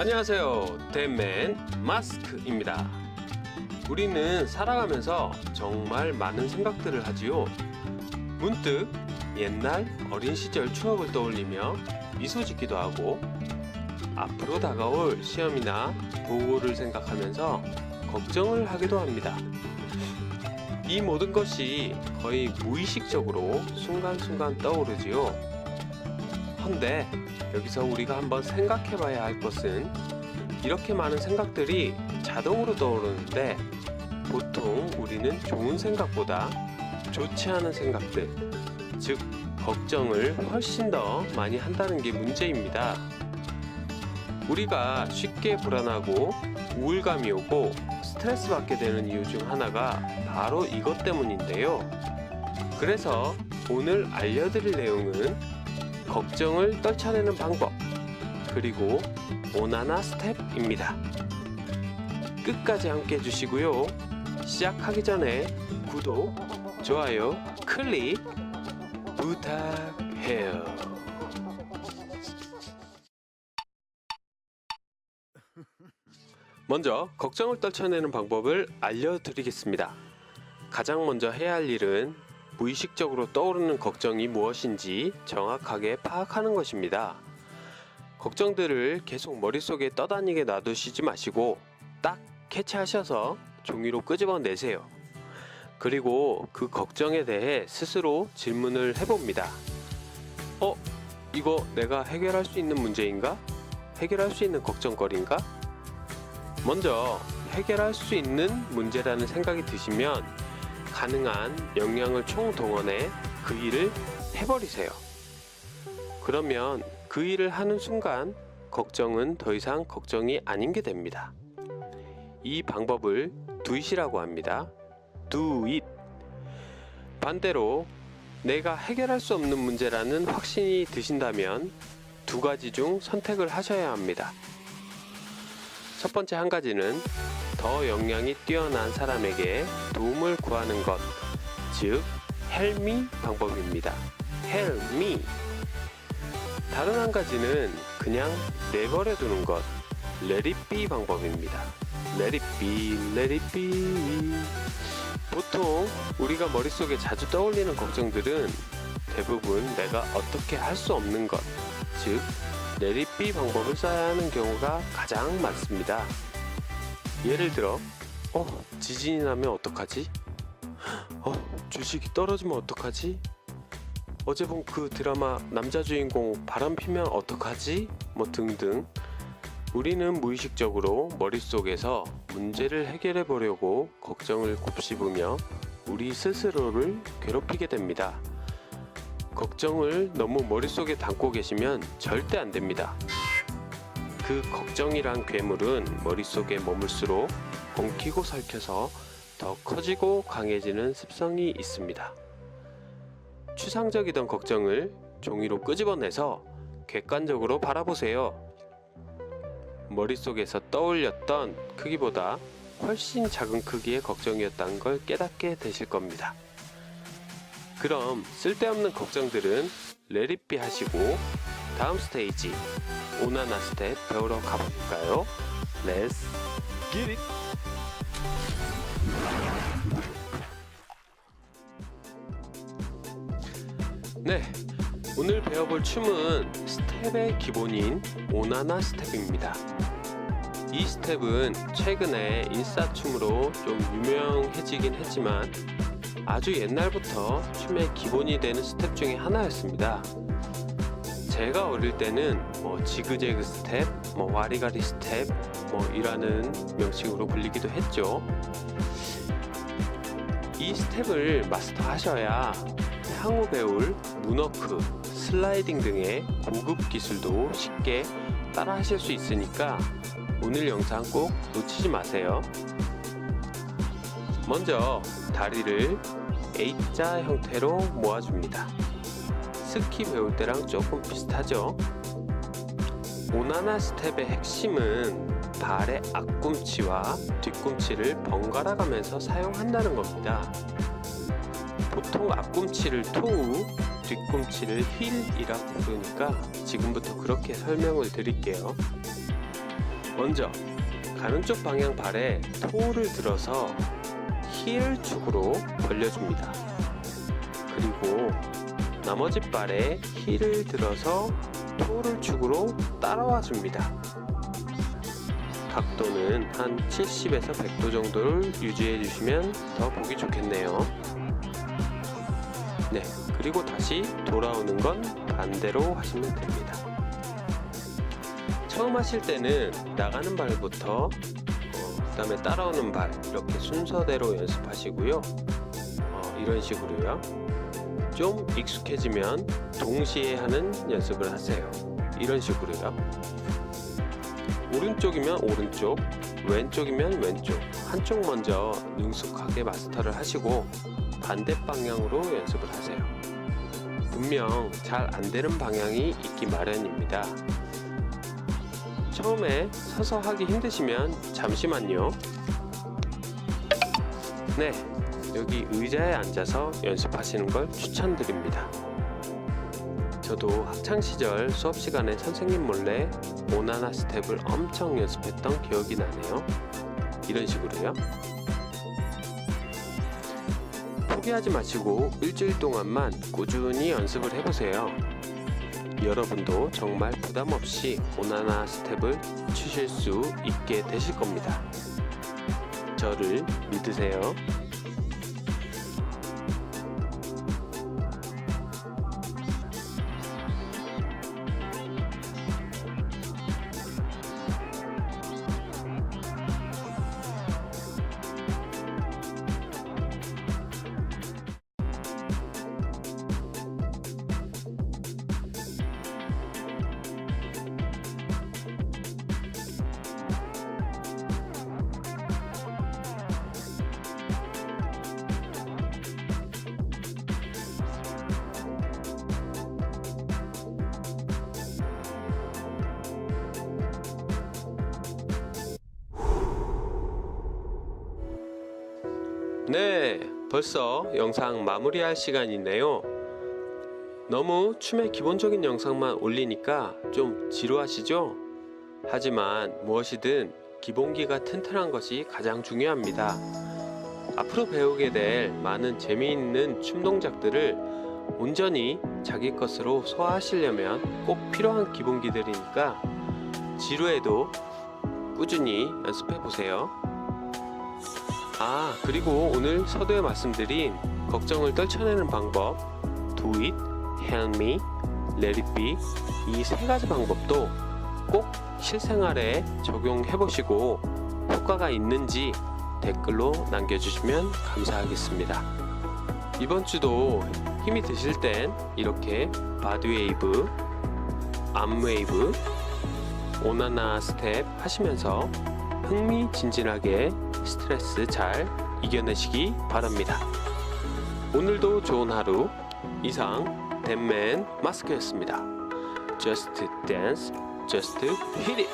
안녕하세요. 댄맨 마스크입니다. 우리는 살아가면서 정말 많은 생각들을 하지요. 문득 옛날 어린 시절 추억을 떠올리며 미소 짓기도 하고 앞으로 다가올 시험이나 보고를 생각하면서 걱정을 하기도 합니다. 이 모든 것이 거의 무의식적으로 순간순간 떠오르지요. 헌데 여기서 우리가 한번 생각해 봐야 할 것은 이렇게 많은 생각들이 자동으로 떠오르는데 보통 우리는 좋은 생각보다 좋지 않은 생각들, 즉, 걱정을 훨씬 더 많이 한다는 게 문제입니다. 우리가 쉽게 불안하고 우울감이 오고 스트레스 받게 되는 이유 중 하나가 바로 이것 때문인데요. 그래서 오늘 알려드릴 내용은 걱정을 떨쳐내는 방법, 그리고 오나나 스텝입니다. 끝까지 함께 해주시고요. 시작하기 전에 구독, 좋아요, 클릭 부탁해요. 먼저 걱정을 떨쳐내는 방법을 알려드리겠습니다. 가장 먼저 해야 할 일은 무의식적으로 떠오르는 걱정이 무엇인지 정확하게 파악하는 것입니다. 걱정들을 계속 머릿속에 떠다니게 놔두시지 마시고 딱 캐치하셔서 종이로 끄집어내세요. 그리고 그 걱정에 대해 스스로 질문을 해봅니다. 어? 이거 내가 해결할 수 있는 문제인가? 해결할 수 있는 걱정거리인가? 먼저 해결할 수 있는 문제라는 생각이 드시면 가능한 역량을 총동원해 그 일을 해버리세요. 그러면 그 일을 하는 순간 걱정은 더 이상 걱정이 아닌 게 됩니다. 이 방법을 두잇이라고 합니다. 두잇. 반대로 내가 해결할 수 없는 문제라는 확신이 드신다면 두 가지 중 선택을 하셔야 합니다. 첫 번째 한 가지는 더 역량이 뛰어난 사람에게 도움을 구하는 것, 즉 헬미 방법입니다. 헬미. 다른 한 가지는 그냥 내버려 두는 것, 레릿비 방법입니다. 레릿비, 레릿비. 보통 우리가 머릿속에 자주 떠올리는 걱정들은 대부분 내가 어떻게 할 수 없는 것, 즉 레릿비 방법을 써야 하는 경우가 가장 많습니다. 예를 들어, 어, 지진이 나면 어떡하지? 어, 주식이 떨어지면 어떡하지? 어제 본 그 드라마 남자 주인공 바람 피면 어떡하지? 뭐 등등. 우리는 무의식적으로 머릿속에서 문제를 해결해 보려고 걱정을 곱씹으며 우리 스스로를 괴롭히게 됩니다. 걱정을 너무 머릿속에 담고 계시면 절대 안 됩니다. 그 걱정이란 괴물은 머릿속에 머물수록 엉키고 설켜서 더 커지고 강해지는 습성이 있습니다. 추상적이던 걱정을 종이로 끄집어내서 객관적으로 바라보세요. 머릿속에서 떠올렸던 크기보다 훨씬 작은 크기의 걱정이었다는 걸 깨닫게 되실 겁니다. 그럼 쓸데없는 걱정들은 레릿비 하시고 다음 스테이지 오나나 스텝 배우러 가볼까요? Let's get it! 네, 오늘 배워볼 춤은 스텝의 기본인 오나나 스텝입니다. 이 스텝은 최근에 인싸춤으로 좀 유명해지긴 했지만 아주 옛날부터 춤의 기본이 되는 스텝 중에 하나였습니다. 제가 어릴 때는 뭐 지그재그 스텝, 뭐 와리가리 스텝, 뭐 이라는 명칭으로 불리기도 했죠. 이 스텝을 마스터하셔야 향후 배울 문워크, 슬라이딩 등의 고급 기술도 쉽게 따라 하실 수 있으니까 오늘 영상 꼭 놓치지 마세요. 먼저 다리를 A자 형태로 모아줍니다. 스키 배울 때랑 조금 비슷하죠? 오나나 스텝의 핵심은 발의 앞꿈치와 뒤꿈치를 번갈아 가면서 사용한다는 겁니다. 보통 앞꿈치를 토우, 뒤꿈치를 힐이라고 부르니까 지금부터 그렇게 설명을 드릴게요. 먼저 가는 쪽 방향 발에 토를 들어서 힐 축으로 벌려줍니다. 그리고 나머지 발에 힐을 들어서 토를 축으로 따라와 줍니다. 각도는 한 70에서 100도 정도를 유지해 주시면 더 보기 좋겠네요. 네, 그리고 다시 돌아오는 건 반대로 하시면 됩니다. 처음 하실 때는 나가는 발부터 어, 그 다음에 따라오는 발 이렇게 순서대로 연습하시고요. 어, 이런 식으로요. 좀 익숙해지면 동시에 하는 연습을 하세요. 이런 식으로요. 오른쪽이면 오른쪽, 왼쪽이면 왼쪽. 한쪽 먼저 능숙하게 마스터를 하시고 반대 방향으로 연습을 하세요. 분명 잘 안 되는 방향이 있기 마련입니다. 처음에 서서 하기 힘드시면 잠시만요. 네, 여기 의자에 앉아서 연습하시는 걸 추천드립니다. 저도 학창 시절 수업 시간에 선생님 몰래 오나나 스텝을 엄청 연습했던 기억이 나네요. 이런 식으로요. 포기하지 마시고 일주일 동안만 꾸준히 연습을 해보세요. 여러분도 정말 부담 없이 오나나 스텝을 추실 수 있게 되실 겁니다. 저를 믿으세요. 네, 벌써 영상 마무리할 시간이네요. 너무 춤의 기본적인 영상만 올리니까 좀 지루하시죠? 하지만 무엇이든 기본기가 튼튼한 것이 가장 중요합니다. 앞으로 배우게 될 많은 재미있는 춤 동작들을 온전히 자기 것으로 소화하시려면 꼭 필요한 기본기들이니까 지루해도 꾸준히 연습해 보세요. 아, 그리고 오늘 서두에 말씀드린 걱정을 떨쳐내는 방법, do it, help me, let it be 이 세 가지 방법도 꼭 실생활에 적용해 보시고 효과가 있는지 댓글로 남겨주시면 감사하겠습니다. 이번 주도 힘이 드실 땐 이렇게 바디웨이브, 암웨이브, 오나나 스텝 하시면서 흥미진진하게 스트레스 잘 이겨내시기 바랍니다. 오늘도 좋은 하루 이상 댄맨 마스크였습니다. Just dance, just hit it.